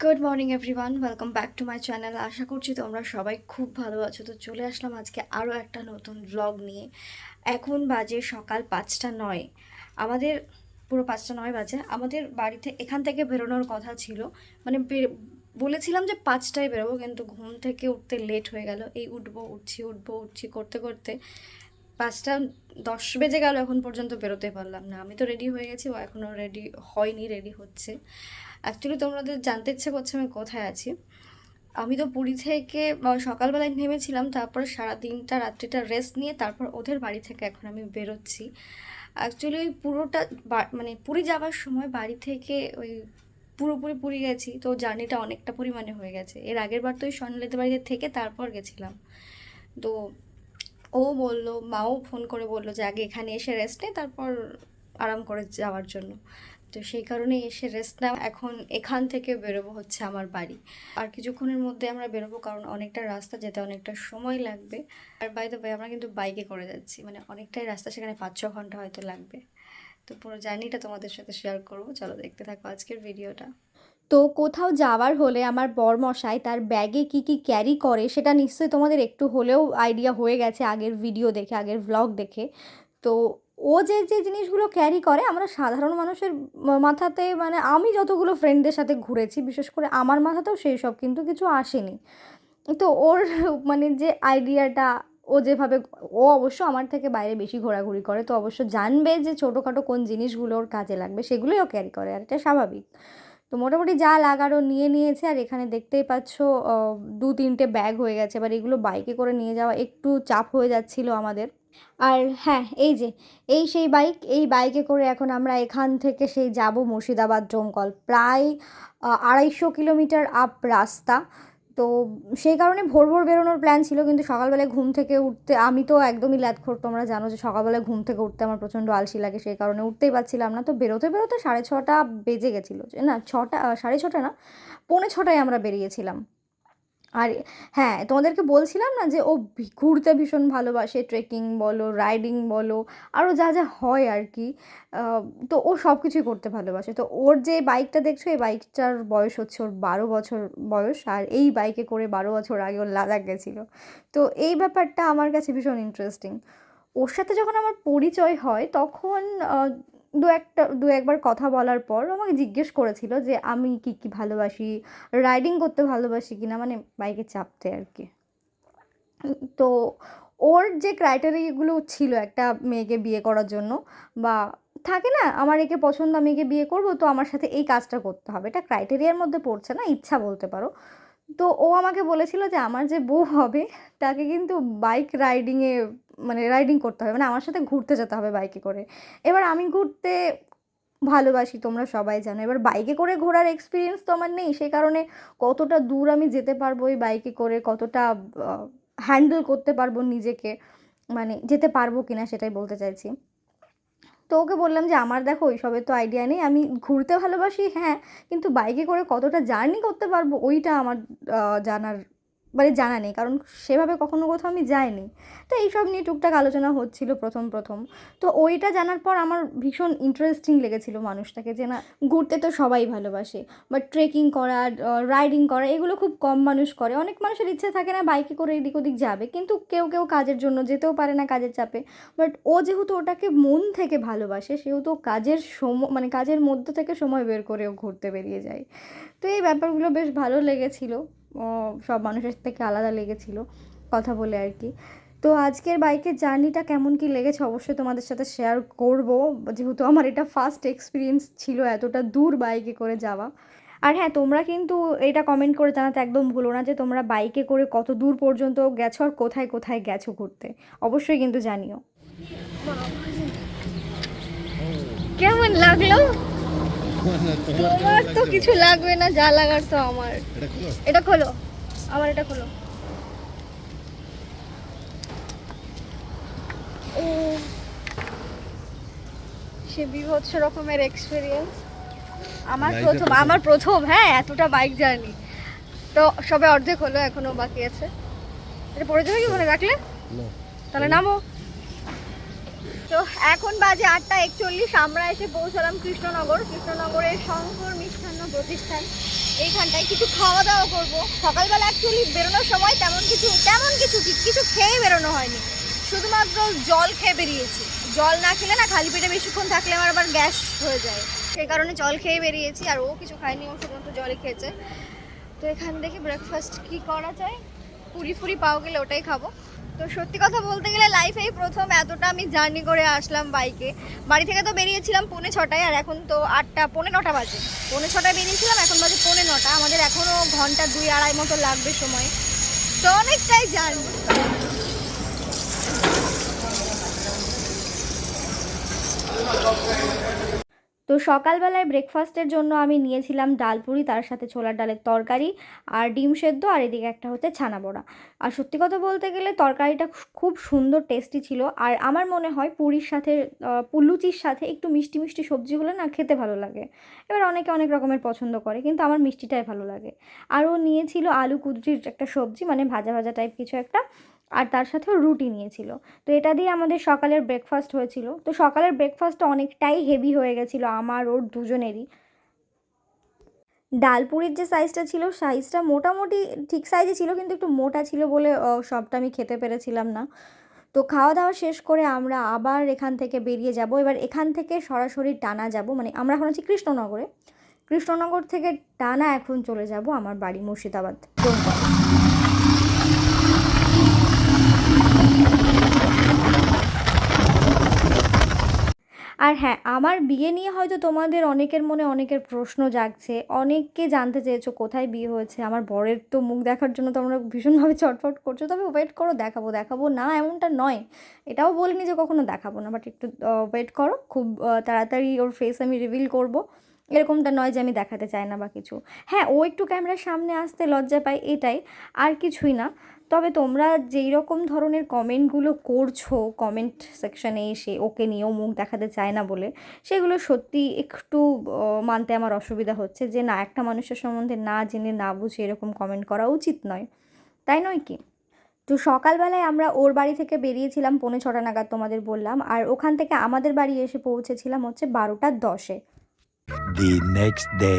Good morning everyone welcome back to my channel আশা করছি তোমরা সবাই খুব ভালো আছো। তো চলে আসলাম আজকে আরও একটা নতুন ব্লগ নিয়ে। এখন বাজে সকাল পাঁচটা নয়। আমাদের পুরো পাঁচটা নয় বাজে। আমাদের বাড়িতে এখান থেকে বেরোনোর কথা ছিল। মানে বলেছিলাম যে পাঁচটায় বেরোবো, কিন্তু ঘুম থেকে উঠতে লেট হয়ে গেল। এই উঠবো, উঠছি উঠবো, উঠছি করতে করতে পাঁচটা দশ বেজে গেল। এখন পর্যন্ত বেরোতে পারলাম না। আমি তো রেডি হয়ে গেছি। ও এখনও রেডি হয়নি রেডি হচ্ছে। অ্যাকচুয়ালি তোমাদের জানতে ইচ্ছে করছে আমি কোথায় আছি। আমি তো পুরী থেকে সকালবেলায় নেমেছিলাম, তারপর সারা দিনটা রাত্রিটা রেস্ট নিয়ে তারপর ওদের বাড়ি থেকে এখন আমি বেরোচ্ছি। অ্যাকচুয়ালি ওই পুরোটা মানে পুরী যাওয়ার সময় বাড়ি থেকে ওই পুরোপুরি পুরী গেছি, তো জার্নিটা অনেকটা পরিমাণে হয়ে গেছে। এর আগের বার তো ওই স্বর্ণলতা বাড়িতে থেকে তারপর গেছিলাম। তো ও বলল, মাও ফোন করে বলল যে, আগে এখানে এসে রেস্ট নে, তারপর আরাম করে যাওয়ার জন্য। তো সেই কারণে এসে রেস্ট নাও এখন এখান থেকে বেরোবো হচ্ছে আমার বাড়ি। আর কিছুক্ষণের মধ্যে আমরা বেরোবো কারণ অনেকটা রাস্তা যেতে অনেকটা সময় লাগবে। আর বাই দ্য ওয়ে আমরা কিন্তু বাইকে করে যাচ্ছি। মানে অনেকটাই রাস্তা সেখানে পাঁচ, ছ ঘণ্টা হয়তো লাগবে। তো পুরো জার্নিটা তোমাদের সাথে শেয়ার করব। চলো দেখতে থাকো আজকের ভিডিওটা তো কোথাও যাওয়ার হলে আমার বরমশাই তার ব্যাগে কি কি ক্যারি করে সেটা নিশ্চয়ই তোমাদের একটু হলেও আইডিয়া হয়ে গেছে আগের ভিডিও দেখে, আগের ভ্লগ দেখে। তো ও যে যে জিনিসগুলো ক্যারি করে, আমরা সাধারণ মানুষের মাথাতে মানে আমি যতগুলো ফ্রেন্ডদের সাথে ঘুরেছি, বিশেষ করে আমার মাথাতেও সেই সব কিন্তু কিছু আসেনি। তো ওর মানে যে আইডিয়াটা ও যেভাবে, ও অবশ্য আমার থেকে বাইরে বেশি ঘোরাঘুরি করে, তো অবশ্য জানবে যে ছোটোখাটো কোন জিনিসগুলো ওর কাজে লাগবে, সেগুলোই ও ক্যারি করে, আর এটা স্বাভাবিক। তো মোটামুটি যা লাগার নিয়ে নিয়েছে, আর এখানে দেখতেই পাচ্ছ দু তিনটে ব্যাগ হয়ে গেছে, এবার এগুলো বাইকে করে নিয়ে যাওয়া একটু চাপ হয়ে যাচ্ছিল আমাদের। আর হ্যাঁ এই যে, এই সেই বাইক এই বাইকে করে এখন আমরা এখান থেকে সেই যাব মুর্শিদাবাদ ডোমকল প্রায় আড়াইশো কিলোমিটার আপ রাস্তা। তো সেই কারণে ভোর ভোর বেরোনোর প্ল্যান ছিল, কিন্তু সকালবেলায় ঘুম থেকে উঠতে, আমি তো একদমই ল্যাদখোর তোমরা জানো যে সকালবেলায় ঘুম থেকে উঠতে আমার প্রচণ্ড আলসি লাগে, সেই কারণে উঠতেই পারছিলাম না। তো বেরোতে বেরোতে সাড়ে ছটা বেজে গেছিল না, ছটা সাড়ে ছটা না, পৌনে ছটায় আমরা বেরিয়েছিলাম। আর হ্যাঁ তোমাদেরকে বলছিলাম না যে ও ঘুরতে ভীষণ ভালোবাসে। ট্রেকিং বলো রাইডিং বলো আরও যা যা হয় আর কি। তো ও সব কিছুই করতে ভালোবাসে। তো ওর যে বাইকটা দেখছ, এই বাইকটার বয়স হচ্ছে ওর বারো বছর বয়স। আর এই বাইকে করে বারো বছর আগে ওর লাদাখ গেছিল। তো এই ব্যাপারটা আমার কাছে ভীষণ ইন্টারেস্টিং ওর সাথে যখন আমার পরিচয় হয়, তখন দু একটা, দু একবার কথা বলার পর আমাকে জিজ্ঞেস করেছিল যে আমি কী কী ভালোবাসি রাইডিং করতে ভালোবাসি কিনা মানে বাইকে চাপতে আর কি। তো ওর যে ক্রাইটেরিয়াগুলো ছিল একটা মেয়েকে বিয়ে করার জন্য বা থাকে না, আমার একে পছন্দ, আমি একে বিয়ে করব, তো আমার সাথে এই কাজটা করতে হবে। এটা ক্রাইটেরিয়ার মধ্যে পড়ছে না, ইচ্ছা বলতে পারো। তো ও আমাকে বলেছিল যে আমার যে বউ হবে, তাকে কিন্তু বাইক রাইডিংয়ে মানে রাইডিং করতে হবে মানে আমার সাথে ঘুরতে যেতে হবে বাইকে করে। এবার আমি ঘুরতে ভালোবাসি, তোমরা সবাই জানো। এবার বাইকে করে ঘোরার এক্সপিরিয়েন্স তো আমার নেই, সেই কারণে কতটা দূর আমি যেতে পারব এই বাইকে করে, কতটা হ্যান্ডেল করতে পারব নিজেকে মানে যেতে পারব কিনা সেটাই বলতে চাইছি। তো ওকে বললাম যে, আমার দেখো, ওইসবের তো আইডিয়া নেই, আমি ঘুরতে ভালোবাসি হ্যাঁ কিন্তু বাইকে করে কতটা জার্নি করতে পারব, ওইটা আমার জানার মানে জানা নেই, কারণ সেভাবে কখনো কোথাও আমি যাইনি। তো এইসব নিয়ে টুকটাক আলোচনা হচ্ছিল প্রথম প্রথম। তো ওইটা জানার পর আমার ভীষণ ইন্টারেস্টিং লেগেছিল মানুষটাকে যে না, ঘুরতে তো সবাই ভালোবাসে বাট ট্রেকিং করা রাইডিং করা, এগুলো খুব কম মানুষ করে। অনেক মানুষের ইচ্ছে থাকে না বাইকে করে এদিক ওদিক যাবে, কিন্তু কেউ কেউ কাজের জন্য যেতেও পারে না কাজের চাপে। বাট ও যেহেতু ওটাকে মন থেকে ভালোবাসে, সেহেতু কাজের সময় মানে কাজের মধ্যে থেকে সময় বের করে ও ঘুরতে বেরিয়ে যায়। তো এই ব্যাপারগুলো বেশ ভালো লেগেছিল। সব মানুষের থেকে আলাদা লেগেছিল কথা বলে আর কি। তো আজকের বাইকের জার্নিটা কেমন কি লেগেছে অবশ্যই তোমাদের সাথে শেয়ার করব। যেহেতু আমার এটা ফার্স্ট এক্সপিরিয়েন্স ছিল এতটা দূর বাইকে করে যাওয়া। আর হ্যাঁ তোমরা কিন্তু এটা কমেন্ট করে জানাতে একদম ভুলো না যে তোমরা বাইকে করে কত দূর পর্যন্ত গেছো আর কোথায় কোথায় গেছো ঘুরতে। অবশ্যই কিন্তু জানিও। কেমন লাগল? তোমার তো কিছু লাগবে না যা লাগার তো আমার। এটা খোলো। আমার এটা খোলো। ও সে বিভৎস রকমের এক্সপিরিয়েন্স আমার প্রথম প্রথম? আমার প্রথম হ্যাঁ এতটা বাইক জার্নি তো সবে অর্ধেক হলো এখনও বাকি আছে। এটা পড়ে যাবে কি মনে রাখলে? তাহলে নামো। তো এখন বাজে আটটা একচল্লিশ, আমরা এসে পৌঁছালাম কৃষ্ণনগর। কৃষ্ণনগরের শঙ্কর মিষ্টান্ন প্রতিষ্ঠান। এইখানটায় কিছু খাওয়া দাওয়া করব। সকালবেলা অ্যাকচুয়ালি বেরোনোর সময় তেমন কিছু তেমন কিছু কিছু খেয়ে বেরোনো হয়নি। শুধুমাত্র জল খেয়ে বেরিয়েছি। জল না খেলে না খালি পেটে বেশিক্ষণ থাকলে আমার আবার গ্যাস হয়ে যায়। সেই কারণে জল খেয়ে বেরিয়েছি, আর ও কিছু খায়নি, ও শুধুমাত্র জলই খেয়েছে। তো এখান থেকে ব্রেকফাস্ট কি করা যায়? পুরি ফুরি পাও গেলে ওটাই খাব। তো সত্যি কথা বলতে গেলে লাইফেই প্রথম এতটা আমি জার্নি করে আসলাম বাইকে বাড়ি থেকে তো বেরিয়েছিলাম পৌনে ছটায়, আর এখন তো আটটা, পৌনে নটা বাজে। পৌনে ছটায় বেরিয়েছিলাম, এখন বাজে পৌনে নটা। আমাদের এখনও ঘণ্টা দুই আড়াই মতো লাগবে সময়। তো অনেকটাই জার্নি সকালবেলায় ব্রেকফাস্টের জন্য আমি নিয়েছিলাম ডাল পুরি, তার সাথে ছোলার ডালের তরকারি আর ডিম সেদ্ধ আর এদিকে একটা হচ্ছে ছানা বড়া। আর সত্যি কথা বলতে গেলে তরকারিটা খুব সুন্দর টেস্টি ছিল। আর আমার মনে হয় পুরীর সাথে লুচির সাথে একটু মিষ্টি মিষ্টি সবজি হলে না খেতে ভালো লাগে। এবার অনেকে অনেক রকমের পছন্দ করে, কিন্তু আমার মিষ্টিটাই ভালো লাগে। আর ও নিয়েছিল আলু কুদরির একটা সবজি মানে ভাজা ভাজা টাইপ কিছু একটা। আর তার সাথেও রুটি নিয়েছিল। তো এটা দিয়ে আমাদের সকালের ব্রেকফাস্ট হয়েছিল। তো সকালের ব্রেকফাস্টটা অনেকটাই হেভি হয়ে গেছিল, আমার ওর দুজনেরই। ডালপুরির যে সাইজটা ছিল সাইজটা মোটামুটি ঠিক সাইজে ছিল, কিন্তু একটু মোটা ছিল বলে সবটা আমি খেতে পেরেছিলাম না। তো খাওয়া দাওয়া শেষ করে আমরা আবার এখান থেকে বেরিয়ে যাব। এবার এখান থেকে সরাসরি টানা যাব। মানে আমরা এখন আছি কৃষ্ণনগরে। কৃষ্ণনগর থেকে টানা এখন চলে যাব আমার বাড়ি মুর্শিদাবাদ। আর হ্যাঁ আমার বিয়ে নিয়ে হয়তো তোমাদের অনেকের মনে অনেকের প্রশ্ন জাগছে। অনেককে জানতে চেয়েছো কোথায় বিয়ে হয়েছে। আমার বরের তো মুখ দেখার জন্য তোমরা ভীষণভাবে চটফট করছ। তবে ওয়েট করো, দেখাবো দেখাবো। না, এমনটা নয়। এটাও বলিনি যে কখনো দেখাবো না। বাট একটু ওয়েট করো। খুব তাড়াতাড়ি ওর ফেস আমি রিভিল করব। এরকমটা নয় যে আমি দেখাতে চাই না বা কিছু। হ্যাঁ ও একটু ক্যামেরার সামনে আসতে লজ্জা পায়, এটাই। আর কিছুই না। তবে তোমরা যেই রকম ধরনের কমেন্টগুলো করছ, কমেন্ট সেকশানে এসে ওকে নিয়েও মুখ দেখাতে চায় না বলে, সেগুলো সত্যি একটু মানতে আমার অসুবিধা হচ্ছে যে, না, একটা মানুষের সম্বন্ধে না জেনে না বুঝে এরকম কমেন্ট করা উচিত নয়। তাই নয় কি? তো সকালবেলায় আমরা ওর বাড়ি থেকে বেরিয়েছিলাম, পৌনে ছটা নাগাদ তোমাদের বললাম, আর ওখান থেকে আমাদের বাড়ি এসে পৌঁছেছিলাম হচ্ছে বারোটা দশে। The নেক্সট ডে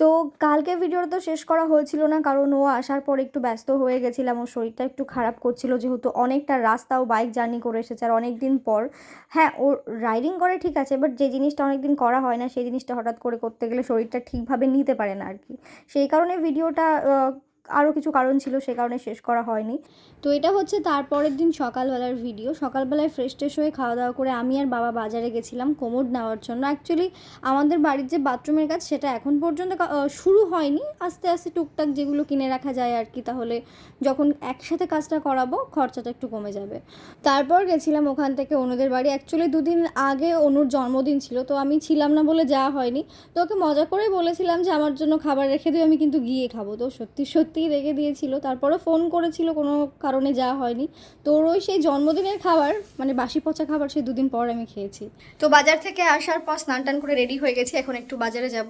তো কালকে ভিডিওটা তো শেষ করা হয়েছিল না, কারণ ও আসার পর একটু ব্যস্ত হয়ে গেছিলাম। ওর শরীরটা একটু খারাপ করছিল, যেহেতু অনেকটা রাস্তা ও বাইক জার্নি করে এসেছে আর অনেক দিন পর। হ্যাঁ ও রাইডিং করে ঠিক আছে বাট যে জিনিসটা অনেক দিন করা হয় না, সেই জিনিসটা হঠাৎ করে করতে গেলে শরীরটা ঠিকভাবে নিতে পারে না আর কি। সেই কারণে ভিডিওটা আরও কিছু কারণ ছিল, সে কারণে শেষ করা হয়নি। তো এটা হচ্ছে তারপরের দিন সকালবেলার ভিডিও সকালবেলায় ফ্রেশ ট্রেশ হয়ে খাওয়া দাওয়া করে আমি আর বাবা বাজারে গেছিলাম কোমোড নেওয়ার জন্য। অ্যাকচুয়ালি আমাদের বাড়ির যে বাথরুমের কাজ, সেটা এখন পর্যন্ত শুরু হয়নি। আস্তে আস্তে টুকটাক যেগুলো কিনে রাখা যায় আর কি, তাহলে যখন একসাথে কাজটা করাবো, খরচাটা একটু কমে যাবে। তারপর গেছিলাম ওখান থেকে অনুদের বাড়ি। অ্যাকচুয়ালি দুদিন আগে অনুর জন্মদিন ছিল, তো আমি ছিলাম না বলে যাওয়া হয়নি। তো ওকে মজা করেই বলেছিলাম যে, আমার জন্য খাবার রেখে দিও, আমি কিন্তু গিয়ে খাব। তো সত্যি সত্যি সত্যিই রেখে দিয়েছিল। তারপরে ফোন করেছিল, কোনো কারণে যাওয়া হয়নি। তো ওই সেই জন্মদিনের খাবার মানে বাসি পচা খাবার সেই দুদিন পর আমি খেয়েছি। তো বাজার থেকে আসার পর স্নান টান করে রেডি হয়ে গেছি, এখন একটু বাজারে যাব।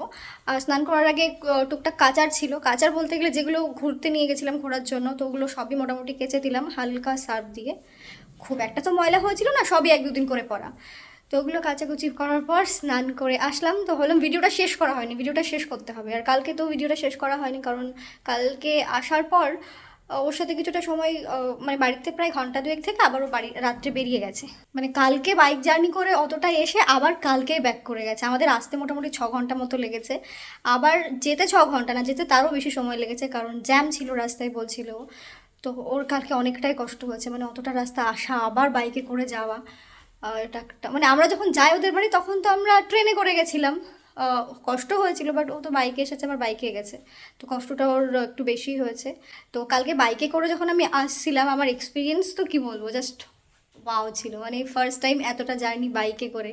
আর স্নান করার আগে টুকটাক কাচার ছিল। কাচার বলতে গেলে যেগুলো ঘুরতে নিয়ে গেছিলাম ঘোরার জন্য, তো ওগুলো সবই মোটামুটি কেচে দিলাম হালকা সার্ফ দিয়ে। খুব একটা তো ময়লা হয়েছিল না, সবই এক দুদিন করে পরা তো ওগুলো কাচাকুচি করার পর স্নান করে আসলাম। তো হলাম ভিডিওটা শেষ করা হয়নি, ভিডিওটা শেষ করতে হবে। আর কালকে তো ভিডিওটা শেষ করা হয়নি কারণ কালকে আসার পর ওর সাথে কিছুটা সময় মানে বাড়িতে প্রায় ঘণ্টা দুয়েক থেকে আবারও বাড়ি, রাত্রে বেরিয়ে গেছে। মানে কালকে বাইক জার্নি করে অতটা এসে আবার কালকেই ব্যাক করে গেছে। আমাদের আসতে মোটামুটি ছ ঘণ্টা মতো লেগেছে। আবার যেতে ছ ঘণ্টা, না যেতে তারও বেশি সময় লেগেছে কারণ জ্যাম ছিল রাস্তায় বলছিল। তো ওর কালকে অনেকটাই কষ্ট হয়েছে। মানে অতটা রাস্তা আসা, আবার বাইকে করে যাওয়া। একটা মানে আমরা যখন যাই ওদের বাড়ি, তখন তো আমরা ট্রেনে করে গেছিলাম। কষ্ট হয়েছিল বাট ও তো বাইকে এসেছে, আবার বাইকে গেছে। তো কষ্টটা ওর একটু বেশি হয়েছে। তো কালকে বাইকে করে যখন আমি আসছিলাম, আমার এক্সপিরিয়েন্স তো কি বলব জাস্ট ওয়াও ছিল। মানে ফার্স্ট টাইম এতটা জার্নি বাইকে করে।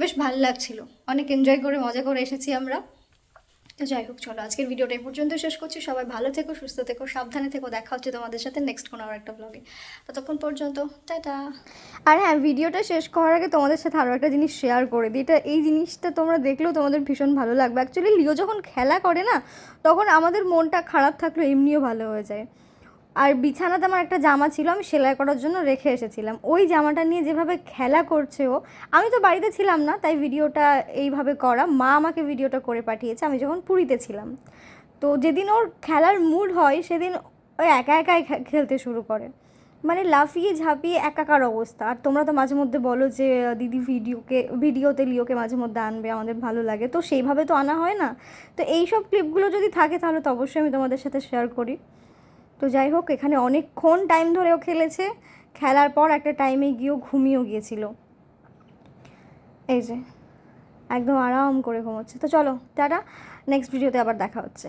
বেশ ভালো লাগছিল। অনেক এনজয় করে, মজা করে এসেছি আমরা। তো যাই হোক, চলো আজকের ভিডিওটা এই পর্যন্ত শেষ করছি। সবাই ভালো থেকো, সুস্থ থেকো, সাবধানে থেকো। দেখা হচ্ছে তোমাদের সাথে নেক্সট কোনো আর একটা ব্লগে ততক্ষণ পর্যন্ত, টাটা। আর হ্যাঁ ভিডিওটা শেষ করার আগে তোমাদের সাথে আরও একটা জিনিস শেয়ার করে দিই। এটা এই জিনিসটা তোমরা দেখলেও তোমাদের ভীষণ ভালো লাগবে। অ্যাকচুয়ালি লিও যখন খেলা করে না, তখন আমাদের মনটা খারাপ থাকলে এমনিও ভালো হয়ে যায়। আর বিছানাতে আমার একটা জামা ছিল, আমি সেলাই করার জন্য রেখে এসেছিলাম। ওই জামাটা নিয়ে যেভাবে খেলা করছে ও, আমি তো বাড়িতে ছিলাম না, তাই ভিডিওটা এইভাবে করা। মা আমাকে ভিডিওটা করে পাঠিয়েছে, আমি যখন পুরীতে ছিলাম। তো যেদিন ওর খেলার মুড হয়, সেদিন ও একা একাই খেলতে শুরু করে। মানে লাফিয়ে ঝাঁপিয়ে একাকার অবস্থা। আর তোমরা তো মাঝে মধ্যে বলো যে, দিদি ভিডিওকে, ভিডিওতে লিওকে মাঝে মধ্যে আনবে, আমাদের ভালো লাগে। তো সেইভাবে তো আনা হয় না। তো এই সব ক্লিপগুলো যদি থাকে, তাহলে তো অবশ্যই আমি তোমাদের সাথে শেয়ার করি। তো যাই হোক, এখানে অনেকক্ষণ টাইম ধরেও খেলেছে। খেলার পর একটা টাইমে গিয়েও ঘুমিয়েও গিয়েছিল। এই যে, একদম আরাম করে ঘুমোচ্ছে। তো চলো, টাটা। নেক্সট ভিডিওতে আবার দেখা হচ্ছে।